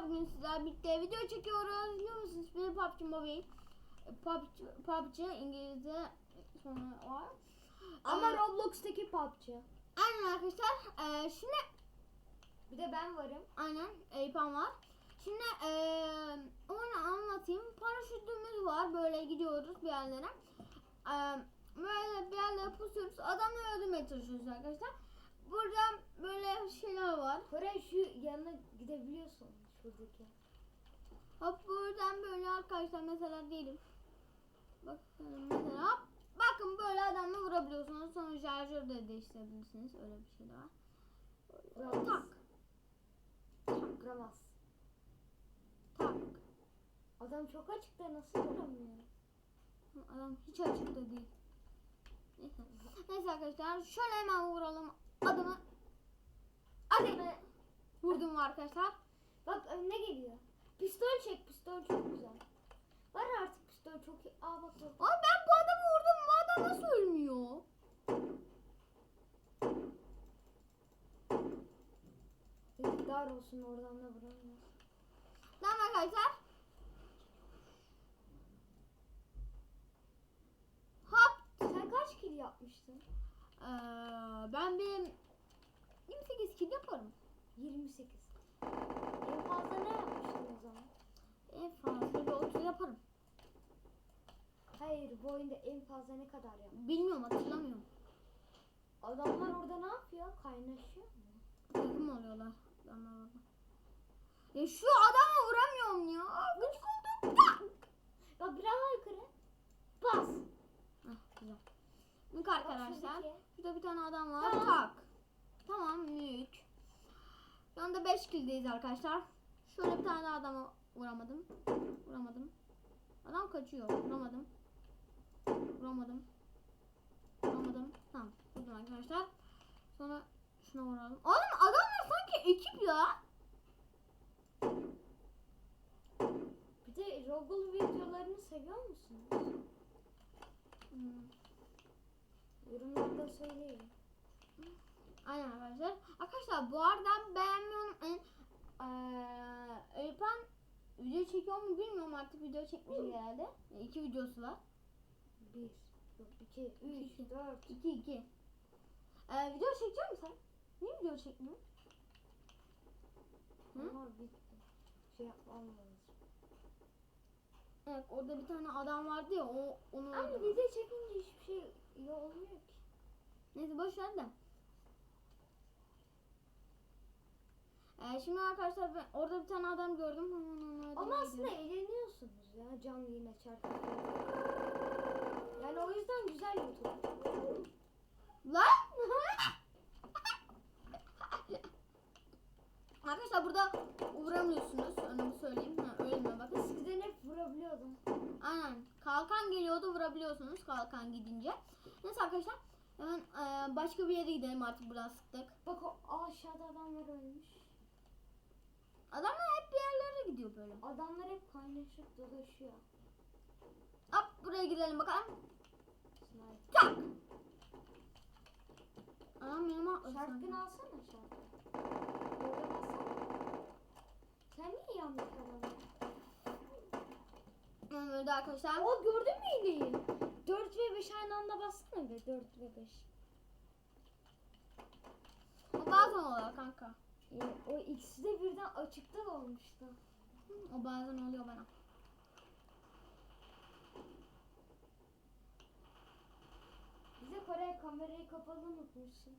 arkadaşlar bugün sizlerle birlikte video çekiyoruz. Biliyor musunuz? Bir PUBG Mobile. PUBG, PUBG İngilizce sonra var. Ama Ee, Roblox'taki PUBG. Aynen arkadaşlar. Ee, şimdi Bir de ben varım. aynen Eyüphan var. Şimdi ee, onu anlatayım. Paraşütümüz var. Böyle gidiyoruz bir yerlere. Ee, böyle bir yerlere pusuyoruz. Adamları öldürmeye çalışıyoruz arkadaşlar. Burada böyle şeyler var. Koray şu yanına gidebiliyorsun şuradaki. Hop buradan böyle arkadaşlar mesela diyelim. Bakın mesela hop. Bakın böyle adamla vurabiliyorsunuz. Sonra şarjör de değiştirebilirsiniz. Öyle bir şey de var. Böyle tak Vuramaz. tak. Adam çok açıkta nasıl vuramıyor? Adam hiç açıkta değil. Neyse. Neyse arkadaşlar şöyle hemen vuralım adamı. Hadi. Vurdum arkadaşlar. Bak önüne geliyor. Pistol çek pistol çok güzel. Var artık pistol çok iyi. Aa bak bak. Ama ben bu adamı vurdum. Bu adam nasıl ölmüyor? Yazıklar olsun oradan da vuramıyor. Tamam arkadaşlar. Hop. Sen kaç kill yapmıştın? Ee, ben bir 28 kill yaparım. 28. En fazla ne yapmıştın o zaman? En fazla bir 30 yaparım. Hayır bu oyunda en fazla ne kadar yaptın? Bilmiyorum hatırlamıyorum. Adamlar orada ne yapıyor? Kaynaşıyor mu? Takım oluyorlar. Adamlar orada. Ya şu adamı vuramıyorum ya. Aa, Gıcık oldum. Bak biraz daha yukarı. Bas. Hah, güzel. Mük arkadaşlar. şuradaki. Şurada bir tane adam var. Tamam. Tak. Tamam mük. Anda 5 killdeyiz arkadaşlar. Şöyle bir tane daha adamı vuramadım. Vuramadım. Adam kaçıyor. Vuramadım. Vuramadım. Vuramadım. Tamam. Vurdum arkadaşlar. Sonra şuna vuralım. Oğlum adamlar sanki ekip ya. Bir de Roggle videolarını seviyor musunuz? Hmm. Yorumlarda söyleyin. Aynen arkadaşlar. Arkadaşlar bu arada beğenmeyi unutmayın. Ee, Eyüphan video çekiyor mu bilmiyorum artık video çekmiş herhalde. İki videosu var. Bir, yok, iki, üç, İki. dört. İki iki. Ee, video çekecek misin sen? Niye video çekmiyorsun? Hı? Ama bir şey yapmam. Evet orada bir tane adam vardı ya o onu Ama video çekince hiçbir şey iyi olmuyor ki. Neyse boş ver de. Ee, şimdi arkadaşlar ben orada bir tane adam gördüm. Hemen öldürmeye Ama aslında eğleniyorsunuz ya canlı yine çarpıp. Yani o yüzden güzel YouTube. Lan! Arkadaşlar burada vuramıyorsunuz. Onu söyleyeyim. Ha, ölmüyor bakın. Eskiden hep vurabiliyordum. Aynen. Kalkan geliyordu vurabiliyorsunuz kalkan gidince. Neyse arkadaşlar. Hemen e, başka bir yere gidelim artık biraz sıktık. Bak o aşağıda adamlar ölmüş. Adamlar hep bir yerlere gidiyor böyle. Adamlar hep kaynaşıp dolaşıyor. Hop buraya gidelim bakalım. Tak! Anam benim atladı Şarkını alsana şarkı. Orada bassana. Sen niye yanlış adamı? Hemen öldü arkadaşlar. Aa gördün mü iğneyi? 4 ve 5 aynı anda bassana be 4 ve 5. O bazen oluyor kanka. O ikisi de birden açıkta olmuştu. O bazen oluyor bana. Bize Kore kamerayı kapalı unutmuşsun.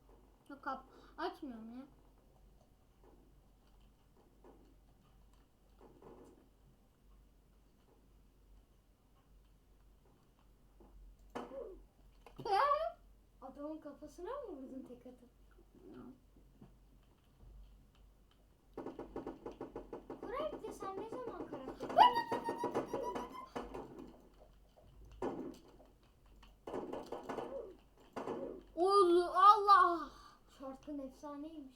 Yok kap açmıyorum ya. Adamın kafasına mı vurdun tek atıp? Koray bir de sen ne zaman karakter Oğlum Allah. Şarkın efsaneymiş.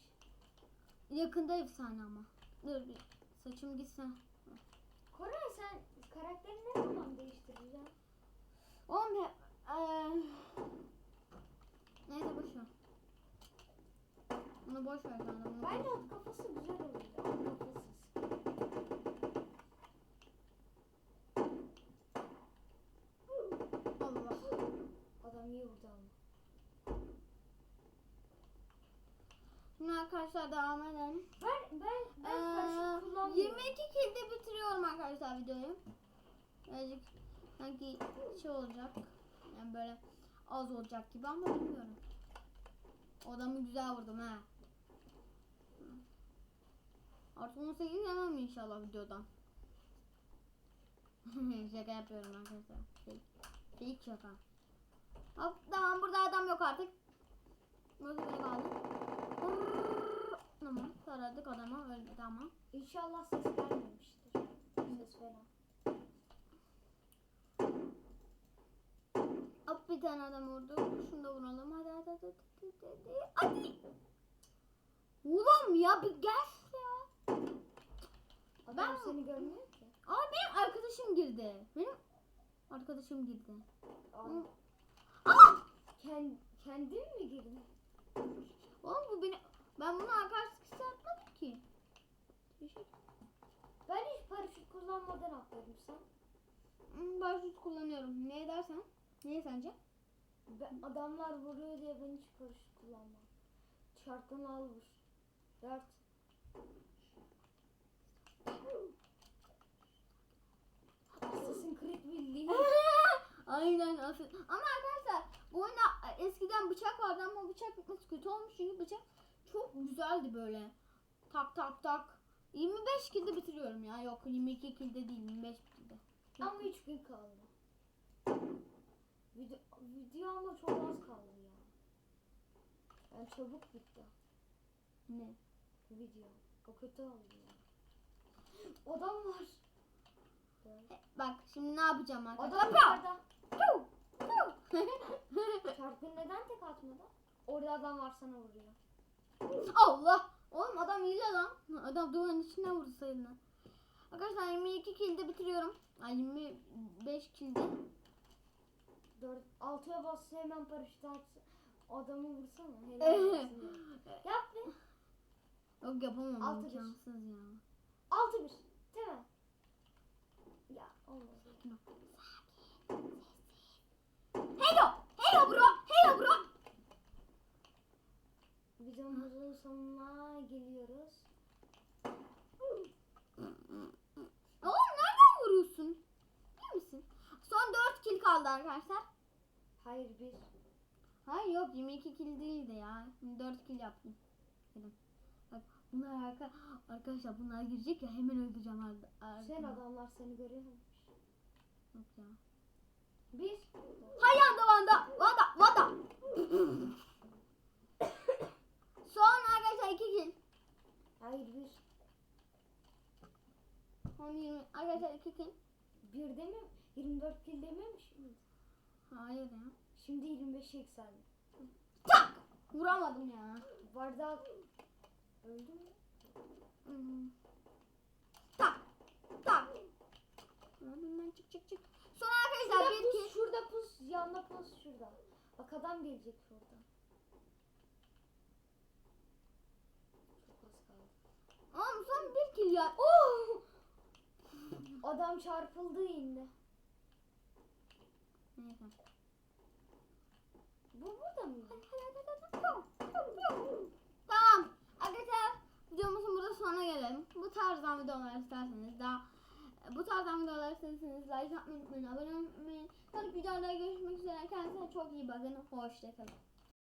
Yakında efsane ama. Dur bir saçım gitsin. Koray sen karakterini ne zaman değiştireceksin? Oğlum ya, eee, Neyse boş ver. Bunu boş ver ver. at kafası güzel oluyor. At arkadaşlar devam edelim. Ben ben ben Ee, karışık 22 kullanmıyorum. kilde bitiriyorum arkadaşlar videoyu. Birazcık sanki şey olacak. Yani böyle az olacak gibi ama bilmiyorum. Adamı güzel vurdum ha. Artık 18 yemem inşallah videodan. şaka yapıyorum arkadaşlar. Fake, fake şaka. Hop tamam burada adam yok artık. Burada biri kaldı. Taradık adama ölmedi ama. İnşallah ses gelmemiştir. Ses falan. Hop bir tane adam vurdu. Şunu da vuralım. Hadi hadi hadi. Hadi. hadi. hadi. Oğlum ya bir gel ya. Adam Ben- seni görmüyor ki. Aa benim arkadaşım girdi. Benim arkadaşım girdi. Aa, Aa! kend, kendin mi girdin? Oğlum bu beni ben bunu hissi atmadım ki. Ben hiç paraşüt kullanmadan atladım sen. Hmm, Paraşüt kullanıyorum. Ne dersen? Niye sence? Ben, adamlar vuruyor diye ben hiç paraşüt kullanmam. Çarptan al vur. Dört. Assassin's Creed bildiğin. Aynen asıl. Ama arkadaşlar bu oyunda eskiden bıçak vardı ama bıçak bitmesi kötü olmuş çünkü bıçak çok güzeldi böyle. Tak tak tak. 25 kilde bitiriyorum ya. Yok 22 kilde değil 25 kilde. Ama üç gün kaldı. Video, video ama çok az kaldı ya. Yani çabuk bitti Ne? video. O kötü oldu ya. Adam var. E, Bak şimdi ne yapacağım arkadaşlar? Adam yukarıda. Çarpın neden tek atmadı? Orada adam var sana vuruyor. Allah! Oğlum adam iyi lan. Adam duvarın içinden vurdu sayılır. Arkadaşlar 22 kilde bitiriyorum. Ay 25 kilde. Dört, altıya bassa hemen paraşüt atsın. Adamı vursana. Helal olsun. Yap be. Yok yapamam Altı bir. imkansız ya. Altı bir. Değil mi? Ya olmadı. Heyo! Videomuzun sonuna geliyoruz. Oğlum nereden vuruyorsun? İyi misin? Son 4 kill kaldı arkadaşlar. Hayır bir. Hayır yok 22 kill değildi ya. 4 kill yaptım. Dedim. Bak bunlar arka, arkadaşlar bunlar girecek ya hemen öldüreceğim ar- Sen adamlar seni görüyormuş. Yok ya. Bir. Hayanda Vanda! Vanda! Vanda! Son arkadaşlar 2 kill. Hayır bir. Son 20. Arkadaşlar 2 kill. Bir demi 24 kill dememiş miydi? Hayır ya. Şimdi 25 yükseldi. Tak! Vuramadım ya. Bardak öldü mü? Hmm. Tak! Tak! Önümden çık çık çık. Son Şurada arkadaşlar bir pus, şurada pus, yanda pus şurada. Bak adam gelecek şurada. Çok az kaldı. Oğlum son bir kill ya. Oh! Adam çarpıldı indi. Bu burada mıydı? Tamam. Arkadaşlar videomuzun burada sonuna gelelim. Bu tarzdan videolar isterseniz daha bu tarzdan videolar isterseniz like atmayı unutmayın, abone olmayı unutmayın. Sonraki videolarda görüşmek üzere. Kendinize çok iyi bakın. Hoşçakalın.